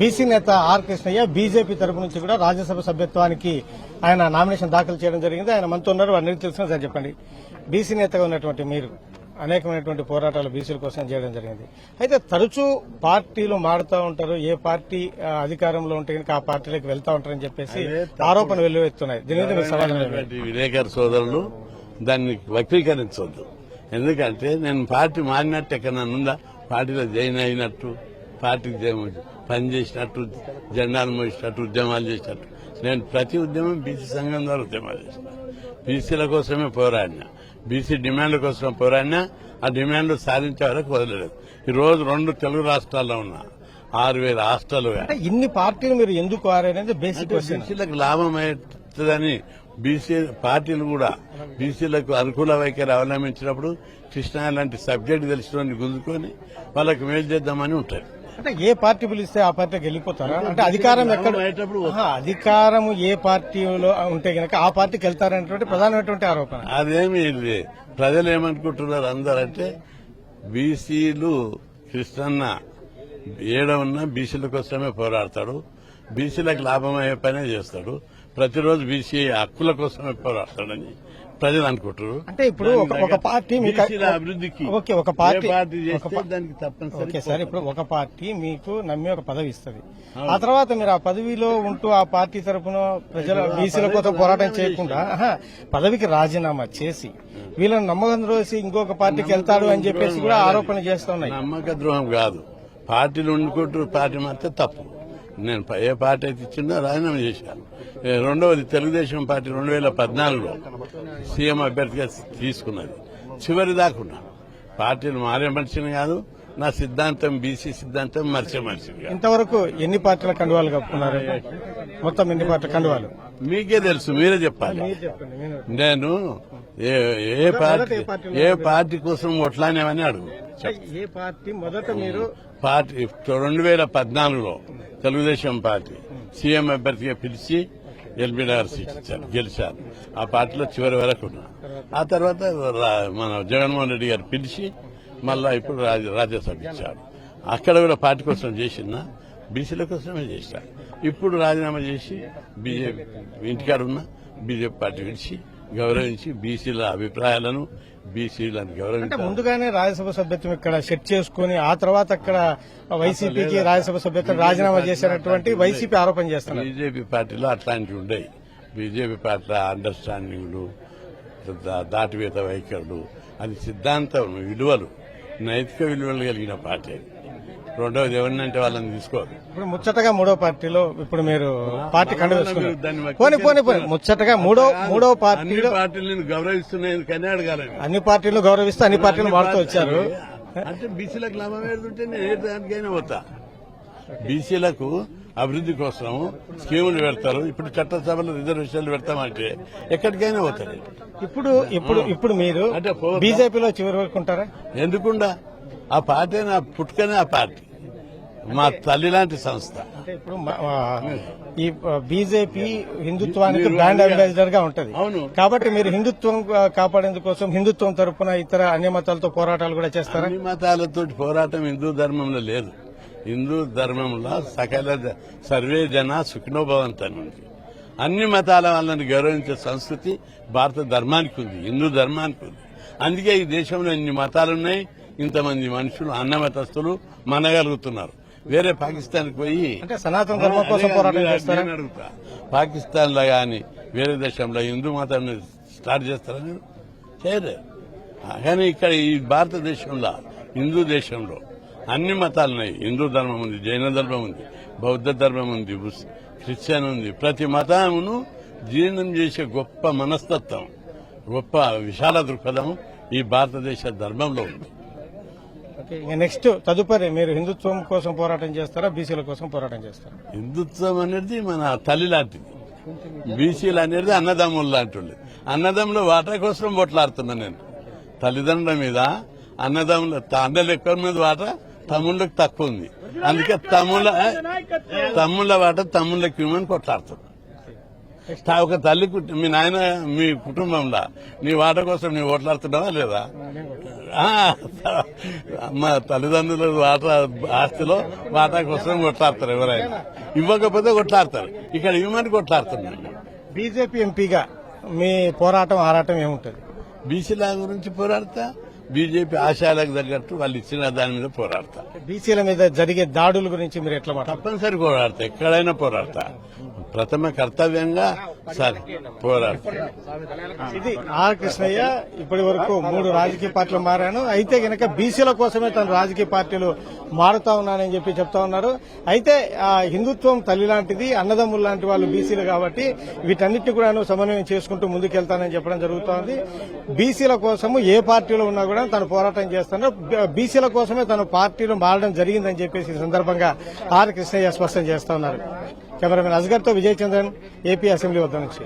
BC నేత are Krishnaiah BJP తరపు నుంచి కూడా రాజ్యసభ సభ్యత్వానికి ఆయన నామినేషన్ దాఖలు చేయడం జరిగింది. ఆయన మనతో ఉన్నారు వారిని తెలిసిన సార్ చెప్పండి. బీసీ నేతగా ఉన్నటువంటి మీరు అనేకమైనటువంటి పోరాటాలు బీసీల కోసం చేయడం జరిగింది. అయితే తరచూ పార్టీలు మారుతూ ఉంటారు ఏ పార్టీ అధికారంలో ఉంటే కనుక ఆ పార్టీలోకి వెళ్తా ఉంటారని చెప్పేసి ఆరోపణలు వెల్లువెత్తున్నాయి. దీని మీద సమాధానం విలేకరు సోదరులు దాన్ని వక్రీకరించవద్దు ఎందుకంటే నేను పార్టీ మారినట్టు ఎక్కడ ఉందా? పార్టీలో జాయిన్ అయినట్టు. పార్టీకి జై- పనిచేసినట్టు జెండాలు మోసినట్టు ఉద్యమాలు చేసినట్టు. నేను ప్రతి ఉద్యమం బీసీ సంఘం ద్వారా ఉద్యమాలు చేసిన. బీసీల కోసమే పోరాడినా. బీసీ డిమాండ్ల కోసం పోరాడినా. ఆ డిమాండ్లు సాధించే వరకు వదలలేదు ఈ రోజు రెండు తెలుగు రాష్ట్రాల్లో ఉన్నా ఆరు వేల హాస్టల్గా అంటే ఇన్ని పార్టీలు మీరు ఎందుకు బేసిక్ బీసీలకు లాభం అవుతుందని బీసీ పార్టీలు కూడా బీసీలకు అనుకూల వైఖరి అవలంబించినప్పుడు కృష్ణ లాంటి సబ్జెక్ట్ తెలిసిన గుంజుకొని వాళ్ళకి మేలు చేద్దామని ఉంటాయి అంటే ఏ పార్టీ పిలిస్తే ఆ పార్టీకి వెళ్ళిపోతారా? అంటే అధికారం ఎక్కడ అధికారం ఏ పార్టీలో ఉంటే గనక ఆ పార్టీకి వెళ్తారనేటువంటి ప్రధానమైనటువంటి ఆరోపణ. అదేమి ప్రజలు ఏమనుకుంటున్నారు అందరంటే బీసీలు కృష్ణన్న ఏడ ఉన్నా బీసీల కోసమే పోరాడతాడు. బీసీలకు లాభం అయ్యే పనే చేస్తాడు. ప్రతిరోజు బీసీ హక్కుల కోసమే పోరాడతాడని ప్రజలు అనుకుంటారు. అంటే ఇప్పుడు ఒక- పార్టీ అభివృద్ధికి ఓకే, ఒక పార్టీ- దానికి తప్పనిసరి ఓకే సార్ ఇప్పుడు ఒక పార్టీ మీకు నమ్మి ఒక పదవి ఇస్తుంది. ఆ తర్వాత మీరు ఆ పదవిలో ఉంటూ ఆ పార్టీ తరపున ప్రజల బీసీల కోసం పోరాటం చేయకుండా పదవికి రాజీనామా చేసి వీళ్ళని నమ్మకం రోజు ఇంకొక పార్టీకి వెళ్తాడు అని చెప్పేసి కూడా ఆరోపణ చేస్తా ఉన్నాయి నమ్మక ద్రోహం కాదు. పార్టీలు వండుకుంటూ పార్టీ మారితే తప్పు. నేను ప- ఏ పార్టీ అయితే ఇచ్చిందో రాజీనామా చేశాను. రెండవది తెలుగుదేశం పార్టీ రెండు వేల పద్నాలుగులో సీఎం అభ్యర్థిగా తీసుకున్నది. చివరి దాకున్నాను పార్టీలు మారే మనిషిని కాదు నా సిద్ధాంతం బీసీ సిద్ధాంతం మరిచే మనిషిని కాదు ఇంతవరకు ఎన్ని పార్టీల కండువాలు కప్పుకున్నారు? మొత్తం ఎన్ని పార్టీల కండువాలు? మీకే తెలుసు మీరే చెప్పాలి. నేను- ఏ ఏ పార్టీ ఏ పార్టీ కోసం కొట్లానేమని అడుగు. ఏ పార్టీ? మొదట మీరు పార్టీ రెండు వేల పద్నాలుగులో తెలుగుదేశం పార్టీ సీఎం అభ్యర్థిగా పిలిచి ఎల్బీ నగర్ సీట్ ఇచ్చారు గెలిచారు. ఆ పార్టీలో చివరి వరకు ఉన్నా ఆ తర్వాత మన జగన్మోహన్ రెడ్డి గారు పిలిచి మళ్ళా ఇప్పుడు రాజ్య- రాజ్యసభ ఇచ్చారు. అక్కడ కూడా పార్టీ కోసం చేసిన బీసీల కోసమే చేశారు ఇప్పుడు రాజీనామా చేసి బీజేపీ ఇంటికాడ ఉన్న బీజేపీ పార్టీ విడిచి గౌరవించి బీసీల అభిప్రాయాలను బీసీలను అంటే గౌరవించారు ముందుగానే రాజ్యసభ సభ్యత్వం ఇక్కడ సెట్ చేసుకుని ఆ తర్వాత అక్కడ వైసీపీకి రాజ్యసభ సభ్యత్వం రాజీనామా చేసినటువంటి వైసీపీ ఆరోపణ చేస్తున్నారు. బీజేపీ పార్టీలో అట్లాంటివి ఉండేవి బీజేపీ పార్టీలో అండర్స్టాండింగ్లు దాటివేత వైఖరులు అది సిద్ధాంతం విలువలు. నైతిక విలువలు కలిగిన పార్టీ. రెండవది ఎవరినంటే వాళ్ళని తీసుకోరు ఇప్పుడు ముచ్చటగా మూడో పార్టీలో ఇప్పుడు మీరు పార్టీ కండు పోనీ పోనీ పోనీ ముచ్చటగా మూడో మూడో పార్టీలో పార్టీలను గౌరవిస్తున్నాయి కానీ అడగాలని. అన్ని పార్టీలు గౌరవిస్తూ అన్ని పార్టీలు మారుతూ వచ్చారు. అంటే బీసీలకు లాభం ఏడుతుంటే నేను ఏ దానికైనా పోతా. బీసీలకు అభివృద్ధి కోసం స్కీములు పెడతారు. ఇప్పుడు చట్టసభలో రిజర్వేషన్లు పెడతామంటే ఎక్కడికైనా పోతారు. ఇప్పుడు ఇప్పుడు ఇప్పుడు మీరు అంటే? బీజేపీలో చివరి వరకు ఉంటారా? ఎందుకుండా? ఆ పార్టీ నా పుట్టుకనే ఆ పార్టీ. మా తల్లి లాంటి సంస్థ. ఇప్పుడు ఈ బీజేపీ హిందుత్వానికి బ్రాండ్ అంబాసిడర్గా ఉంటది. అవును. కాబట్టి మీరు హిందుత్వం కాపాడేందుకోసం హిందుత్వం తరపున ఇతర అన్య మతాలతో పోరాటాలు కూడా చేస్తారా? అన్ని మతాలతో పోరాటం హిందూ ధర్మంలో లేదు. హిందూ ధర్మంలో సకల సర్వే జన సుఖినోభవంత ఉంది. అన్ని మతాల వాళ్ళని గౌరవించే సంస్కృతి భారత ధర్మానికి ఉంది హిందూ ధర్మానికి ఉంది. అందుకే ఈ దేశంలో ఇన్ని మతాలున్నాయి ఇంతమంది మనుషులు అన్న మతస్థులు మనగలుగుతున్నారు. వేరే పాకిస్తాన్కి పోయి సనాతన ధర్మం కోసం పోరాటం అడుగుతా. పాకిస్తాన్లో గాని వేరే దేశంలో హిందూ మతం స్టార్ట్ చేస్తారని చేయరు. కానీ ఇక్కడ ఈ భారతదేశంలో హిందూ దేశంలో అన్ని మతాలు ఉన్నాయి. హిందూ ధర్మం ఉంది జైన ధర్మం ఉంది బౌద్ధ ధర్మం ఉంది క్రిస్టియన్ ఉంది. ప్రతి మతమును జీర్ణం చేసే గొప్ప మనస్తత్వం గొప్ప విశాల దృక్పథం ఈ భారతదేశ ధర్మంలో ఉంది. నెక్స్ట్ తదుపరి మీరు హిందుత్వం కోసం పోరాటం చేస్తారా బీసీల కోసం పోరాటం చేస్తారా? హిందుత్వం అనేది మన తల్లి లాంటిది. బీసీలు అనేది అన్నదమ్ములు లాంటి అన్నదమ్ముల వాటా కోసం పోట్లాడుతున్నా నేను. తల్లిదండ్రుల మీద అన్నదమ్ముల తండ్రుల ఎక్కువ మీద వాటా తమ్ముళ్ళకి తక్కువ ఉంది. అందుకే తమ్ముళ్ళ తమ్ముళ్ళ వాట తమ్ముళ్ళకి ఇవ్వమని కొట్లాడుతున్నా. తా- ఒక తల్లి మీ నాయన మీ కుటుంబంలో నీ వాట కోసం నీ ఓట్లాడుతున్నావా లేదా? మా తల్లిదండ్రుల వాటా ఆస్తిలో వాటా కోసం కొట్లాడతారు ఎవరైనా. ఇవ్వకపోతే కొట్లాడతారు. ఇక్కడ ఇవ్వమని కొట్లాడుతున్నాను బీజేపీ ఎంపీగా మీ పోరాటం ఆరాటం ఏముంటుంది? బీసీల గురించి పోరాడతా? బీజేపీ ఆశయాలకు తగ్గట్టు వాళ్ళు ఇచ్చిన దాని మీద పోరాడతా. బీసీల మీద జరిగే దాడుల గురించి మీరు ఎట్లా తప్పనిసరి పోరాడతా ఎక్కడైనా పోరాడతా. ప్రథమ కర్తవ్యంగా సార్ పోరాడతా. ఇది ఆర్ కృష్ణయ్య ఇప్పటి వరకు మూడు రాజకీయ పార్టీలు మారాను. అయితే గనక బీసీల కోసమే తను రాజకీయ పార్టీలు మారుతా ఉన్నానని చెప్పి చెప్తా ఉన్నారు. అయితే ఆ హిందుత్వం తల్లి లాంటిది అన్నదమ్ములు లాంటి వాళ్ళు బీసీలు కాబట్టి వీటన్నిటి కూడా సమన్వయం చేసుకుంటూ ముందుకెళ్తానని చెప్పడం జరుగుతోంది. బీసీల కోసము ఏ పార్టీలో ఉన్నా కూడా తను పోరాటం చేస్తున్నారు బీసీల కోసమే తను పార్టీలో మారడం జరిగిందని చెప్పేసి ఈ సందర్భంగా ఆర్ కృష్ణయ్య స్పష్టం చేస్తా ఉన్నారు. కెమెరామెన్ అజ్గర్తో విజయచంద్రన్ విజయ్ చంద్రన్ ఏపీ అసెంబ్లీ వద్ద నుంచి.